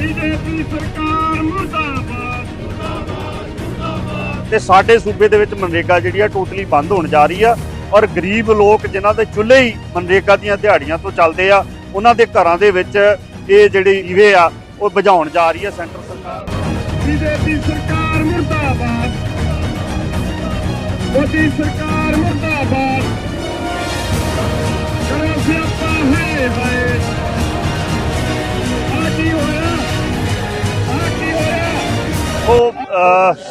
BJP ਸਰਕਾਰ ਮੁਰਦਾਬਾਦ। ਤੇ ਸਾਡੇ ਸੂਬੇ ਦੇ ਵਿੱਚ ਮਨਰੇਗਾ ਜਿਹੜੀ ਆ ਟੋਟਲੀ ਬੰਦ ਹੋਣ ਜਾ ਰਹੀ ਆ ਔਰ ਗਰੀਬ ਲੋਕ ਜਿਨ੍ਹਾਂ ਦੇ ਚੁੱਲ੍ਹੇ ਹੀ ਮਨਰੇਗਾ ਦੀਆਂ ਦਿਹਾੜੀਆਂ ਤੋਂ ਚੱਲਦੇ ਆ ਉਹਨਾਂ ਦੇ ਘਰਾਂ ਦੇ ਵਿੱਚ ਇਹ ਜਿਹੜੀ ਈਵੇ ਆ ਉਹ ਬੁਝਾਉਣ ਜਾ ਰਹੀ ਆ ਸੈਂਟਰ ਸਰਕਾਰ। ਬੀਜੇਪੀ ਸਰਕਾਰ ਮੁਰਦਾਬਾਦ। ਮੋਦੀ ਸਰਕਾਰ ਮੁਰਦਾਬਾਦ। ਉਹ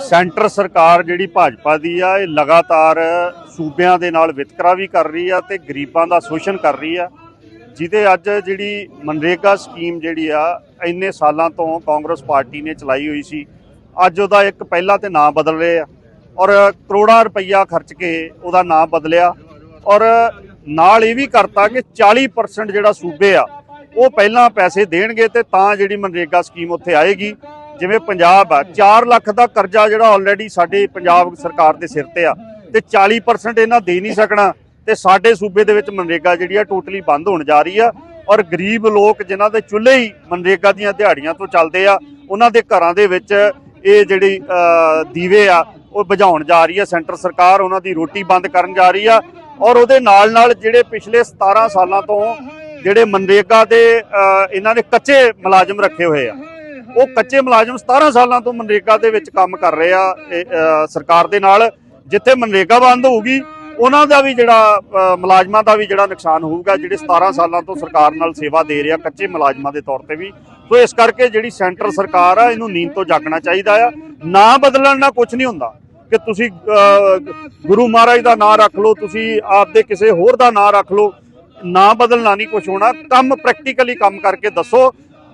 ਸੈਂਟਰ ਸਰਕਾਰ ਜਿਹੜੀ ਭਾਜਪਾ ਦੀ ਆ, ਇਹ ਲਗਾਤਾਰ ਸੂਬਿਆਂ ਦੇ ਨਾਲ ਵਿਤਕਰਾ ਵੀ ਕਰ ਰਹੀ ਆ ਤੇ ਗਰੀਬਾਂ ਦਾ ਸ਼ੋਸ਼ਣ ਕਰ ਰਹੀ ਆ। ਜਿਹਦੇ ਅੱਜ ਜਿਹੜੀ ਮਨਰੇਗਾ ਸਕੀਮ ਜਿਹੜੀ ਆ, ਇੰਨੇ ਸਾਲਾਂ ਤੋਂ ਕਾਂਗਰਸ ਪਾਰਟੀ ਨੇ ਚਲਾਈ ਹੋਈ ਸੀ, ਅੱਜ ਉਹਦਾ ਇੱਕ ਪਹਿਲਾ ਤੇ ਨਾਂ ਬਦਲ ਰਹੇ ਆ। ਔਰ ਕਰੋੜਾਂ ਰੁਪਈਆ ਖਰਚ ਕੇ ਉਹਦਾ ਨਾਂ ਬਦਲਿਆ। ਔਰ ਨਾਲ ਇਹ ਵੀ ਕਰਤਾ ਕਿ 40% ਜਿਹੜਾ ਸੂਬੇ ਆ, ਉਹ ਪਹਿਲਾਂ ਪੈਸੇ ਦੇਣਗੇ ਤੇ ਤਾਂ ਜਿਹੜੀ ਮਨਰੇਗਾ ਸਕੀਮ ਉੱਥੇ ਆਏਗੀ। ਜਿਵੇਂ ਪੰਜਾਬ ਆ 4 ਲੱਖ ਦਾ ਕਰਜ਼ਾ ਜਿਹੜਾ ਆਲਰੇਡੀ ਸਾਡੇ ਪੰਜਾਬ ਸਰਕਾਰ ਦੇ ਸਿਰ ਤੇ ਆ ਤੇ 40% ਇਹਨਾਂ ਦੇ ਨਹੀਂ ਸਕਣਾ ਤੇ ਸਾਡੇ ਸੂਬੇ ਦੇ ਵਿੱਚ ਮਨਰੇਗਾ ਜਿਹੜੀ ਆ ਟੋਟਲੀ ਬੰਦ ਹੋਣ ਜਾ ਰਹੀ ਆ ਔਰ ਗਰੀਬ ਲੋਕ ਜਿਨ੍ਹਾਂ ਦੇ ਚੁੱਲ੍ਹੇ ਹੀ ਮਨਰੇਗਾ ਦੀਆਂ ਦਿਹਾੜੀਆਂ ਤੋਂ ਚੱਲਦੇ ਆ, ਉਹਨਾਂ ਦੇ ਘਰਾਂ ਦੇ ਵਿੱਚ ਇਹ ਜਿਹੜੀ ਦੀਵੇ ਆ, ਉਹ ਬੁਝਾਉਣ ਜਾ ਰਹੀ ਆ, ਸੈਂਟਰ ਸਰਕਾਰ ਉਹਨਾਂ ਦੀ ਰੋਟੀ ਬੰਦ ਕਰਨ ਜਾ ਰਹੀ ਆ ਔਰ ਉਹਦੇ ਨਾਲ ਨਾਲ ਜਿਹੜੇ ਪਿਛਲੇ 17 ਸਾਲਾਂ ਤੋਂ ਜਿਹੜੇ ਮਨਰੇਗਾ ਦੇ ਇਹਨਾਂ ਨੇ ਕੱਚੇ ਮੁਲਾਜ਼ਮ ਰੱਖੇ ਹੋਏ ਆ। ਉਹ ਕੱਚੇ ਮੁਲਾਜ਼ਮ 17 ਸਾਲਾਂ ਤੋਂ ਮਨਰੇਗਾ ਦੇ ਵਿੱਚ ਕੰਮ ਕਰ ਰਹੇ ਆ ਸਰਕਾਰ ਦੇ ਨਾਲ, ਜਿੱਥੇ ਮਨਰੇਗਾ ਬੰਦ ਹੋਊਗੀ, ਉਹਨਾਂ ਦਾ ਵੀ ਜਿਹੜਾ ਮੁਲਾਜ਼ਮਾਂ ਦਾ ਵੀ ਜਿਹੜਾ ਨੁਕਸਾਨ ਹੋਊਗਾ, ਜਿਹੜੇ 17 ਸਾਲਾਂ ਤੋਂ ਸਰਕਾਰ ਨਾਲ ਸੇਵਾ ਦੇ ਰਿਹਾ ਕੱਚੇ ਮੁਲਾਜ਼ਮਾਂ ਦੇ ਤੌਰ ਤੇ ਵੀ। ਸੋ ਇਸ ਕਰਕੇ ਜਿਹੜੀ ਸੈਂਟਰ ਸਰਕਾਰ ਆ, ਇਹਨੂੰ ਨੀਂਦ ਤੋਂ ਜਾਗਣਾ ਚਾਹੀਦਾ ਆ। ਨਾ ਬਦਲਣ ਨਾਲ ਕੁਝ ਨਹੀਂ ਹੁੰਦਾ ਕਿ ਤੁਸੀਂ ਗੁਰੂ ਮਹਾਰਾਜ ਦਾ ਨਾਮ ਰੱਖ ਲਓ, ਤੁਸੀਂ ਆਪਦੇ ਕਿਸੇ ਹੋਰ ਦਾ ਨਾਮ ਰੱਖ ਲਓ। ਨਾ ਬਦਲਣਾ ਨਹੀਂ ਕੁਝ ਹੋਣਾ, ਕੰਮ ਪ੍ਰੈਕਟੀਕਲੀ ਕੰਮ ਕਰਕੇ ਦੱਸੋ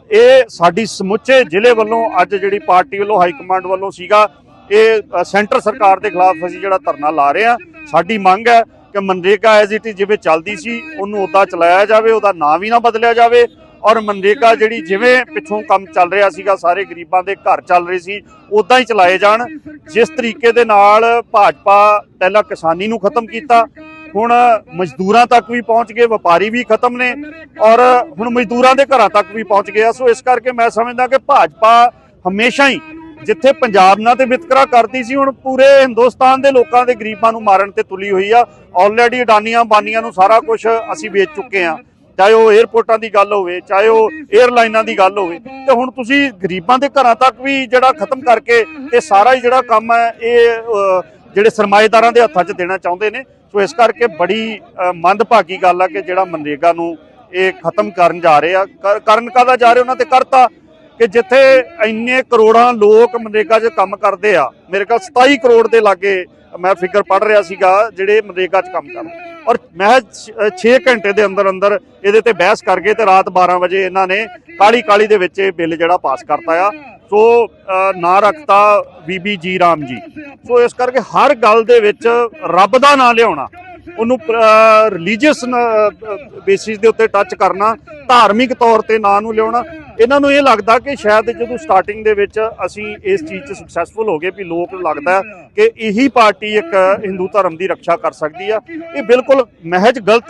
ਇਹ ਸਾਡੀ ਸਮੁੱਚੇ ਜ਼ਿਲ੍ਹੇ ਵੱਲੋਂ ਅੱਜ ਜਿਹੜੀ ਪਾਰਟੀ ਵੱਲੋਂ, ਹਾਈ ਕਮਾਂਡ ਵੱਲੋਂ ਸੀਗਾ, ਇਹ ਸੈਂਟਰ ਸਰਕਾਰ ਦੇ ਖਿਲਾਫ ਅਸੀਂ ਜਿਹੜਾ ਧਰਨਾ ਲਾ ਰਹੇ ਹਾਂ। ਸਾਡੀ ਮੰਗ ਹੈ ਕਿ ਮਨਰੇਗਾ ਐਜ਼ ਇਟ ਇਜ਼ ਜਿਵੇਂ ਚੱਲਦੀ ਸੀ, ਉਹਨੂੰ ਉਦਾਂ ਚਲਾਇਆ ਜਾਵੇ, ਉਹਦਾ ਨਾਂ ਵੀ ਨਾ ਬਦਲਿਆ ਜਾਵੇ ਔਰ ਮਨਰੇਗਾ ਜਿਹੜੀ ਜਿਵੇਂ ਪਿੱਛੋਂ ਕੰਮ ਚੱਲ ਰਿਹਾ ਸੀਗਾ, ਸਾਰੇ ਗਰੀਬਾਂ ਦੇ ਘਰ ਚੱਲ ਰਹੇ ਸੀ ਉਦਾਂ ਹੀ ਚਲਾਏ ਜਾਣ। ਜਿਸ ਤਰੀਕੇ ਦੇ ਨਾਲ ਭਾਜਪਾ ਪਹਿਲਾਂ ਕਿਸਾਨੀ ਨੂੰ ਖਤਮ ਕੀਤਾ ਹੁਣ ਮਜ਼ਦੂਰਾਂ ਤੱਕ ਵੀ ਪਹੁੰਚ ਗਏ, ਵਪਾਰੀ ਵੀ ਖਤਮ ਨੇ ਔਰ ਹੁਣ ਮਜ਼ਦੂਰਾਂ ਦੇ ਘਰਾਂ ਤੱਕ ਵੀ ਪਹੁੰਚ ਗਿਆ। ਸੋ ਇਸ ਕਰਕੇ ਮੈਂ ਸਮਝਦਾ ਕਿ ਭਾਜਪਾ ਹਮੇਸ਼ਾ ਹੀ ਜਿੱਥੇ ਪੰਜਾਬ ਨਾਲ ਤੇ ਵਿਤਕਰਾ ਕਰਦੀ ਸੀ, ਹੁਣ ਪੂਰੇ ਹਿੰਦੁਸਤਾਨ ਦੇ ਲੋਕਾਂ ਦੇ ਗਰੀਬਾਂ ਨੂੰ ਮਾਰਨ ਤੇ ਤੁਲੀ ਹੋਈ ਆ। ਆਲਰੇਡੀ ਅਡਾਨੀਆਂ ਬਾਨੀਆਂ ਨੂੰ ਸਾਰਾ ਕੁਝ ਅਸੀਂ ਵੇਚ ਚੁੱਕੇ ਆ। ਚਾਹੇ ਉਹ 에ਅਰਪੋਰਟਾਂ ਦੀ ਗੱਲ ਹੋਵੇ, ਚਾਹੇ ਉਹ 에ਅਰਲਾਈਨਾਂ ਦੀ ਗੱਲ ਹੋਵੇ, ਤੇ ਹੁਣ ਤੁਸੀਂ ਗਰੀਬਾਂ ਦੇ ਘਰਾਂ ਤੱਕ ਵੀ ਜਿਹੜਾ ਖਤਮ ਕਰਕੇ ਇਹ ਸਾਰਾ ਹੀ ਜਿਹੜਾ ਕੰਮ ਹੈ, ਇਹ ਜਿਹੜੇ ਸਰਮਾਏਦਾਰਾਂ ਦੇ ਹੱਥਾਂ 'ਚ ਦੇਣਾ ਚਾਹੁੰਦੇ ਨੇ। ਸੋ ਇਸ ਕਰਕੇ ਬੜੀ ਮੰਦਭਾਗੀ ਗੱਲ ਆ ਕਿ ਜਿਹੜਾ ਮਨਰੇਗਾ ਨੂੰ ਇਹ ਖਤਮ ਕਰਨ ਜਾ ਰਹੇ ਆ। ਕਰ- ਕਰਨ ਕਾਹਦਾ ਜਾ ਰਹੇ? ਉਹਨਾਂ ਤੇ ਕਰਤਾ ਕਿ ਜਿੱਥੇ ਇੰਨੇ ਕਰੋੜਾਂ ਲੋਕ ਮਨਰੇਗਾ 'ਚ ਕੰਮ ਕਰਦੇ ਆ, ਮੇਰੇ ਕੋਲ 27 ਕਰੋੜ ਦੇ ਲਾਗੇ ਮੈਂ ਫਿਕਰ ਪੜ ਰਿਹਾ ਸੀਗਾ, ਜਿਹੜੇ ਮਨਰੇਗਾ 'ਚ ਕੰਮ ਕਰਦੇ ਔਰ ਮੈਂ 6 ਘੰਟੇ ਦੇ ਅੰਦਰ ਅੰਦਰ ਇਹਦੇ ਤੇ ਬਹਿਸ ਕਰਕੇ ਗਏ ਤੇ ਰਾਤ 12 ਵਜੇ ਇਹਨਾਂ ਨੇ ਕਾਲੀ ਕਾਲੀ ਦੇ ਵਿੱਚ ਇਹ ਬਿੱਲ ਜਿਹੜਾ ਪਾਸ ਕਰਤਾ ਆ। ਸੋ ਨਾਂ ਰੱਖਤਾ ਬੀਬੀ ਜੀ ਰਾਮ ਜੀ। ਸੋ, ਇਸ ਕਰਕੇ ਹਰ ਗੱਲ ਦੇ ਵਿੱਚ ਰੱਬ ਦਾ ਨਾਂ ਲਿਆਉਣਾ, ਉਹਨੂੰ ਰਿਲੀਜੀਅਸ ਬੇਸਿਸ ਦੇ ਉੱਤੇ ਟੱਚ ਕਰਨਾ, ਧਾਰਮਿਕ ਤੌਰ ਤੇ ਨਾਂ ਨੂੰ ਲਿਆਉਣਾ, ਇਹਨਾਂ ਨੂੰ ਇਹ ਲੱਗਦਾ ਕਿ ਸ਼ਾਇਦ ਜਦੋਂ ਸਟਾਰਟਿੰਗ ਦੇ ਵਿੱਚ ਅਸੀਂ ਇਸ ਚੀਜ਼ 'ਚ ਸਕਸੈਸਫੁਲ ਹੋ ਗਏ ਵੀ ਲੋਕ ਨੂੰ ਲੱਗਦਾ ਕਿ ਇਹੀ ਪਾਰਟੀ ਇੱਕ ਹਿੰਦੂ ਧਰਮ ਦੀ ਰੱਖਿਆ ਕਰ ਸਕਦੀ ਆ, ਇਹ ਬਿਲਕੁਲ ਮਹਿਜ ਗਲਤ